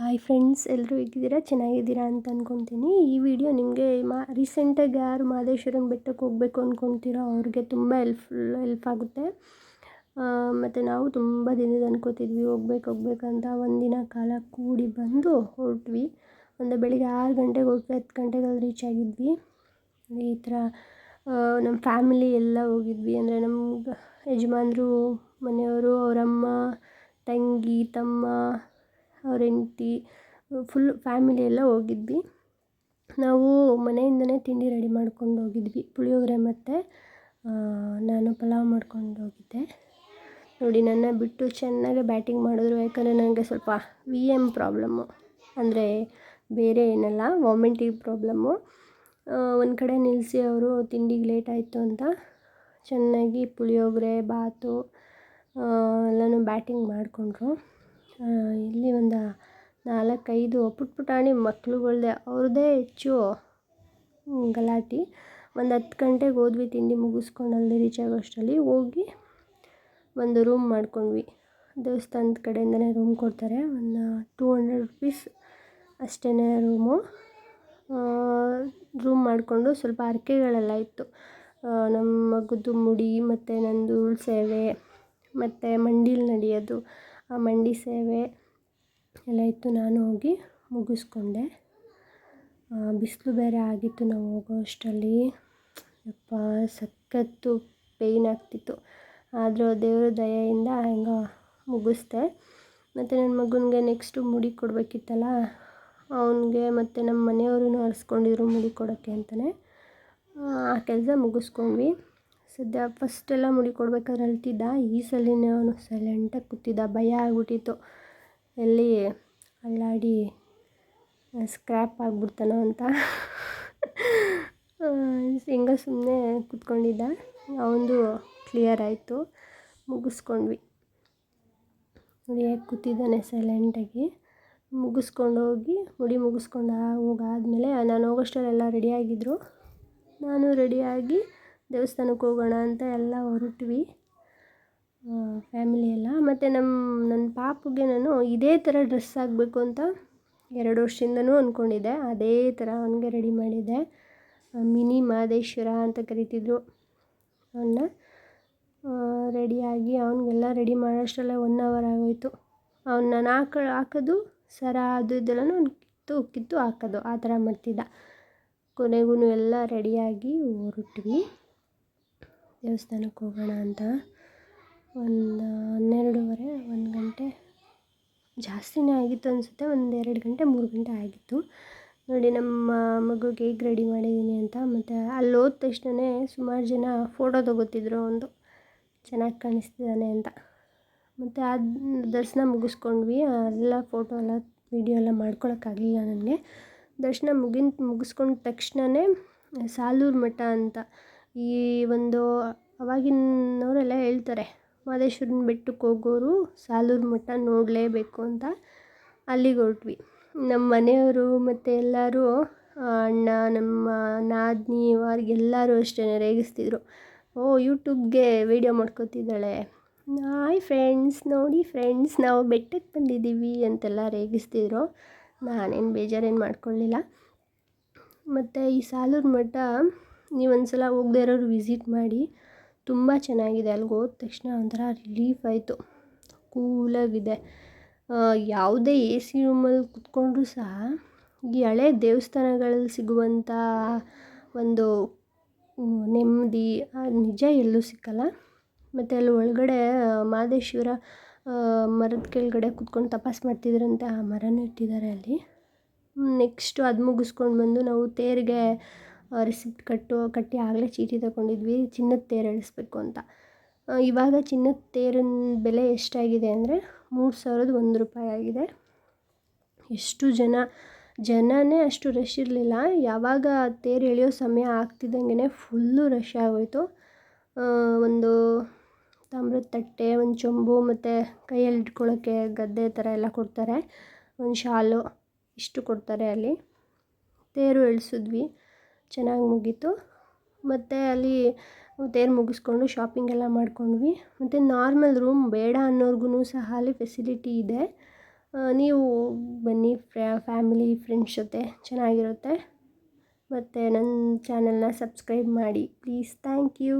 Hi friends ಎಲ್ಲರೂ ಹೇಗಿದ್ದೀರಾ? ಚೆನ್ನಾಗಿದ್ದೀರಾ ಅಂತ ಅಂದ್ಕೊತೀನಿ ಈ ವಿಡಿಯೋ ನಿಮಗೆ ಮಾ, ರೀಸೆಂಟಾಗಿ ಯಾರು ಮಹದೇಶ್ವರನ ಬೆಟ್ಟಕ್ಕೆ ಹೋಗಬೇಕು ಅಂದ್ಕೊತೀರೋ ಅವ್ರಿಗೆ ತುಂಬ ಹೆಲ್ಪ್ಫುಲ್ ಹೆಲ್ಪ್ ಆಗುತ್ತೆ. ಮತ್ತು ನಾವು ತುಂಬ ದಿನದ ಅಂದ್ಕೋತಿದ್ವಿ ಹೋಗ್ಬೇಕು ಹೋಗ್ಬೇಕಂತ ಒಂದಿನ ಕಾಲ ಕೂಡಿ ಬಂದು ಹೊರಟ್ವಿ. ಒಂದು ಬೆಳಿಗ್ಗೆ ಆರು ಗಂಟೆಗೆ ಹೊರಟ್ವಿ ಹತ್ತು ಗಂಟೆಗೆ ರೀಚ್ ಆಗಿದ್ವಿ. ಈ ಥರ ನಮ್ಮ ಫ್ಯಾಮಿಲಿ ಎಲ್ಲ ಹೋಗಿದ್ವಿ. ಅಂದರೆ ನಮ್ಮ ಯಜಮಾನ್ರು, ಮನೆಯವರು, ಅವರಮ್ಮ, ತಂಗಿ, ತಮ್ಮ ಅವ್ರ ಹೆಂಡ್ತಿ ಫುಲ್ ಫ್ಯಾಮಿಲಿ ಎಲ್ಲ ಹೋಗಿದ್ವಿ. ನಾವು ಮನೆಯಿಂದನೇ ತಿಂಡಿ ರೆಡಿ ಮಾಡ್ಕೊಂಡು ಹೋಗಿದ್ವಿ. ಪುಳಿಯೋಗರೆ ಮತ್ತು ನಾನು ಪಲಾವ್ ಮಾಡ್ಕೊಂಡು ಹೋಗಿದ್ದೆ. ನೋಡಿ, ನನ್ನ ಬಿಟ್ಟು ಚೆನ್ನಾಗೆ ಬ್ಯಾಟಿಂಗ್ ಮಾಡಿದ್ರು. ಯಾಕಂದರೆ ನನಗೆ ಸ್ವಲ್ಪ ವಿ ಎಂ ಪ್ರಾಬ್ಲಮ್ಮು ಅಂದರೆ ಬೇರೆ ಏನಲ್ಲ ವಾಮಿಟಿಂಗ್ ಪ್ರಾಬ್ಲಮ್ಮು ಒಂದು ಕಡೆ ನಿಲ್ಲಿಸಿ ಅವರು ತಿಂಡಿಗೆ ಲೇಟ್ ಆಯಿತು ಅಂತ ಚೆನ್ನಾಗಿ ಪುಳಿಯೋಗರೆ, ಬಾತು ಎಲ್ಲನೂ ಬ್ಯಾಟಿಂಗ್ ಮಾಡಿಕೊಂಡ್ರು. ಇಲ್ಲಿ ಒಂದು ನಾಲ್ಕೈದು ಪುಟ್ಟ ಪುಟಾಣಿ ಮಕ್ಳುಗಳ್ದೆ. ಅವ್ರದ್ದೇ ಹೆಚ್ಚು ಗಲಾಟೆ. ಒಂದು ಹತ್ತು ಗಂಟೆಗೆ ಹೋದ್ವಿ, ತಿಂಡಿ ಮುಗಿಸ್ಕೊಂಡು ಅಲ್ಲಿ ರೀಚ್ ಆಗೋಷ್ಟರಲ್ಲಿ ಹೋಗಿ ಒಂದು ರೂಮ್ ಮಾಡ್ಕೊಂಡ್ವಿ. ದೇವಸ್ಥಾನದ ಕಡೆಯಿಂದನೇ ರೂಮ್ ಕೊಡ್ತಾರೆ. ಒಂದು ಟೂ ಹಂಡ್ರೆಡ್ ರುಪೀಸ್ ಅಷ್ಟೇ ರೂಮು ರೂಮ್ ಮಾಡಿಕೊಂಡು ಸ್ವಲ್ಪ ಹರಕೆಗಳೆಲ್ಲ ಇತ್ತು. ನಮ್ಮ ಮಗುದು ಮುಡಿ, ಮತ್ತು ನಂದು ಸೇವೆ ಮತ್ತು ಮಂಡೀಲಿ ನಡೆಯೋದು. ಮಂಡಿ ಸೇವೆ ಎಲ್ಲ ಇತ್ತು, ನಾನು ಹೋಗಿ ಮುಗಿಸ್ಕೊಂಡೆ. ಬಿಸಿಲು ಬೇರೆ ಆಗಿತ್ತು, ನಾವು ಹೋಗೋ ಅಷ್ಟರಲ್ಲಿ. ಯಪ್ಪ, ಸಖತ್ತು ಪೇಯ್ನ್ ಆಗ್ತಿತ್ತು. ಆದರೂ ದೇವರ ದಯೆಯಿಂದ ಹೆಂಗೋ ಮುಗಿಸ್ದೆ. ಮತ್ತು ನನ್ನ ಮಗನಿಗೆ ನೆಕ್ಸ್ಟು ಮುಡಿ ಕೊಡಬೇಕಿತ್ತಲ್ಲ, ಅವನಿಗೆ ಮತ್ತು ನಮ್ಮ ಮನೆಯವ್ರೂ ಹರಿಸ್ಕೊಂಡಿದ್ರು ಮುಡಿ ಕೊಡೋಕ್ಕೆ ಅಂತಲೇ ಆ ಕೆಲಸ ಮುಗಿಸ್ಕೊಂಡ್ವಿ. ಸದ್ಯ ಫಸ್ಟೆಲ್ಲ ಮುಡಿ ಕೊಡ್ಬೇಕಾದ್ರೆ ಅಳ್ತಿದ್ದ ಈ ಸಲಿನೇ ಅವನು ಸೈಲೆಂಟಾಗಿ ಕೂತಿದ್ದ, ಭಯ ಆಗ್ಬಿಟ್ಟಿತ್ತು. ಎಲ್ಲಿ ಅಲ್ಲಾಡಿ ಸ್ಕ್ರ್ಯಾಪ್ ಆಗ್ಬಿಡ್ತಾನೋ ಅಂತ. ಹಿಂಗ ಸುಮ್ಮನೆ ಕೂತ್ಕೊಂಡಿದ್ದ. ಅವನದು ಕ್ಲಿಯರ್ ಆಯಿತು. ಮುಗಿಸ್ಕೊಂಡ್ವಿ. ನೋಡಿ ಹೇಗೆ ಕೂತಿದ್ದಾನೆ ಸೈಲೆಂಟಾಗಿ ಮುಗಿಸ್ಕೊಂಡು ಹೋಗಿ, ಮುಡಿ ಮುಗಿಸ್ಕೊಂಡು ಹೋಗಾದ್ಮೇಲೆ ನಾನು ಹೋಗೋಷ್ಟರಲ್ಲೆಲ್ಲ ರೆಡಿಯಾಗಿದ್ದರು ನಾನು ರೆಡಿಯಾಗಿ ದೇವಸ್ಥಾನಕ್ಕೆ ಹೋಗೋಣ ಅಂತ ಎಲ್ಲ ಹೊರಟ್ವಿ. ಫ್ಯಾಮಿಲಿ ಎಲ್ಲ. ಮತ್ತು ನಮ್ಮ ನನ್ನ ಪಾಪುಗೆ ನಾನು ಇದೇ ಥರ ಡ್ರೆಸ್ ಆಗಬೇಕು ಅಂತ ಎರಡು ವರ್ಷದಿಂದನೂ ಅಂದ್ಕೊಂಡಿದ್ದೆ ಅದೇ ಥರ ಅವನಿಗೆ ರೆಡಿ ಮಾಡಿದ್ದೆ. ಮಿನಿ ಮಹದೇಶ್ವರ ಅಂತ ಕರಿತಿದ್ರು ಅವನ್ನ ರೆಡಿಯಾಗಿ ಅವನಿಗೆಲ್ಲ ರೆಡಿ ಮಾಡೋಷ್ಟರಲ್ಲೇ ಒನ್ ಅವರ್ ಆಗೋಯಿತು. ಅವ್ನು ನಾನು ಹಾಕ, ಹಾಕೋದು, ಸರ ಅದು ಇದೆಲ್ಲನೂ ಕಿತ್ತು ಕಿತ್ತು ಹಾಕೋದು. ಆ ಥರ ಮಾಡ್ತಿದ್ದ. ಕೊನೆಗೂ ಎಲ್ಲ ರೆಡಿಯಾಗಿ ಹೊರಟ್ವಿ. ದೇವಸ್ಥಾನಕ್ಕೆ ಹೋಗೋಣ ಅಂತ ಒಂದು ಹನ್ನೆರಡೂವರೆ, ಒಂದು ಗಂಟೆ ಜಾಸ್ತಿನೇ ಆಗಿತ್ತು ಅನಿಸುತ್ತೆ. ಒಂದು ಎರಡು ಗಂಟೆ, ಮೂರು ಗಂಟೆ ಆಗಿತ್ತು. ನೋಡಿ, ನಮ್ಮ ಮಗುಗೆ ಹೇಗೆ ರೆಡಿ ಮಾಡಿದ್ದೀನಿ ಅಂತ ಮತ್ತು ಅಲ್ಲಿ ಹೋದ ತಕ್ಷಣವೇ ಸುಮಾರು ಜನ ಫೋಟೋ ತೊಗೋತಿದ್ರು ಒಂದು. ಚೆನ್ನಾಗಿ ಕಾಣಿಸ್ತಿದ್ದಾನೆ ಅಂತ. ಮತ್ತು ಅದು ದರ್ಶನ ಮುಗಿಸ್ಕೊಂಡ್ವಿ. ಎಲ್ಲ ಫೋಟೋ ಎಲ್ಲ ವೀಡಿಯೋ ಎಲ್ಲ ಮಾಡ್ಕೊಳಕ್ಕಾಗಲಿಲ್ಲ ನನಗೆ. ದರ್ಶನ ಮುಗಿನ, ಮುಗಿಸ್ಕೊಂಡ ತಕ್ಷಣವೇ ಸಾಲೂರು ಮಠ ಅಂತ ಈ ಒಂದು ಅವಾಗಿನವರೆಲ್ಲ ಹೇಳ್ತಾರೆ ಮಹದೇಶ್ವರನ ಬೆಟ್ಟಕ್ಕೆ ಹೋಗೋರು ಸಾಲೂರು ಮಠ ನೋಡಲೇಬೇಕು ಅಂತ ಅಲ್ಲಿಗೆ ಹೊರಟ್ವಿ. ನಮ್ಮ ಮನೆಯವರು ಮತ್ತು ಎಲ್ಲರೂ ಅಣ್ಣ, ನಮ್ಮ ನಾದಿನಿ ಅವ್ರಿಗೆಲ್ಲರೂ ಅಷ್ಟೇ ರೇಗಿಸ್ತಿದ್ರು. ಓ, ಯೂಟ್ಯೂಬ್ಗೆ ವೀಡಿಯೋ ಮಾಡ್ಕೋತಿದ್ದಾಳೆ. ಹಾಯ್ ಫ್ರೆಂಡ್ಸ್, ನೋಡಿ ಫ್ರೆಂಡ್ಸ್, ನಾವು ಬೆಟ್ಟಕ್ಕೆ ಬಂದಿದ್ದೀವಿ ಅಂತೆಲ್ಲ ರೇಗಿಸ್ತಿದ್ರು. ನಾನೇನು ಬೇಜಾರೇನು ಮಾಡ್ಕೊಳ್ಳಿಲ್ಲ. ಮತ್ತು ಈ ಸಾಲೂರು ಮಠ ನೀವು ಒಂದು ಸಲ ಹೋಗದೇ ಇರೋರು ವಿಸಿಟ್ ಮಾಡಿ, ತುಂಬ ಚೆನ್ನಾಗಿದೆ. ಅಲ್ಲಿಗೆ ಹೋದ ತಕ್ಷಣ ಒಂಥರ ರಿಲೀಫ್ ಆಯಿತು. ಕೂಲಾಗಿದೆ ಯಾವುದೇ ಎ ಸಿ ರೂಮಲ್ಲಿ ಕುತ್ಕೊಂಡ್ರೂ ಸಹ ಈ ಹಳೆ ದೇವಸ್ಥಾನಗಳಲ್ಲಿ ಸಿಗುವಂಥ ಒಂದು ನೆಮ್ಮದಿ ನಿಜ ಎಲ್ಲೂ ಸಿಕ್ಕಲ್ಲ. ಮತ್ತು ಅಲ್ಲಿ ಒಳಗಡೆ ಮಹದೇಶ್ವರ ಮರದ ಕೆಳಗಡೆ ಕುತ್ಕೊಂಡು ತಪಾಸ್ ಮಾಡ್ತಿದ್ರಂತೆ ಆ ಮರನೂ ಇಟ್ಟಿದ್ದಾರೆ ಅಲ್ಲಿ. ನೆಕ್ಸ್ಟು ಅದು ಮುಗಿಸ್ಕೊಂಡು ಬಂದು ನಾವು ತೇರಿಗೆ ರಿಸಿಪ್ಟ್ ಕಟ್ಟು, ಕಟ್ಟಿ ಆಗಲೇ ಚೀಟಿ ತಗೊಂಡಿದ್ವಿ, ಚಿನ್ನದ ತೇರು ಎಳಿಸ್ಬೇಕು ಅಂತ. ಇವಾಗ ಚಿನ್ನದ ತೇರಿನ ಬೆಲೆ ಎಷ್ಟಾಗಿದೆ ಅಂದರೆ ಮೂರು ಸಾವಿರದ ಒಂದು ರೂಪಾಯಿ ಆಗಿದೆ. ಎಷ್ಟು ಜನ, ಜನನೇ ಅಷ್ಟು ರಶ್ ಇರಲಿಲ್ಲ. ಯಾವಾಗ ತೇರು ಎಳೆಯೋ ಸಮಯ ಆಗ್ತಿದ್ದಂಗೆ ಫುಲ್ಲು ರಶ್ ಆಗೋಯಿತು. ಒಂದು ತಾಮ್ರದ ತಟ್ಟೆ, ಒಂದು ಚೊಂಬು ಮತ್ತು ಕೈಯಲ್ಲಿ ಇಟ್ಕೊಳ್ಳೋಕ್ಕೆ ಗದ್ದೆ ಥರ ಎಲ್ಲ ಕೊಡ್ತಾರೆ. ಒಂದು ಶಾಲು ಇಷ್ಟು ಕೊಡ್ತಾರೆ ಅಲ್ಲಿ. ತೇರು ಎಳ್ಸಿದ್ವಿ. ಚೆನ್ನಾಗಿ ಮುಗೀತು. ಮತ್ತು ಅಲ್ಲಿ ತೇರು ಮುಗಿಸ್ಕೊಂಡು ಶಾಪಿಂಗ್ ಎಲ್ಲ ಮಾಡ್ಕೊಂಡ್ವಿ. ಮತ್ತು ನಾರ್ಮಲ್ ರೂಮ್ ಬೇಡ ಅನ್ನೋರ್ಗು ಸಹ ಅಲ್ಲಿ ಫೆಸಿಲಿಟಿ ಇದೆ. ನೀವು ಬನ್ನಿ ಫ್ಯಾಮಿಲಿ ಫ್ರೆಂಡ್ಸ್ ಜೊತೆ ಚೆನ್ನಾಗಿರುತ್ತೆ. ಮತ್ತು ನನ್ನ ಚಾನಲ್ನ ಸಬ್ಸ್ಕ್ರೈಬ್ ಮಾಡಿ. Please thank you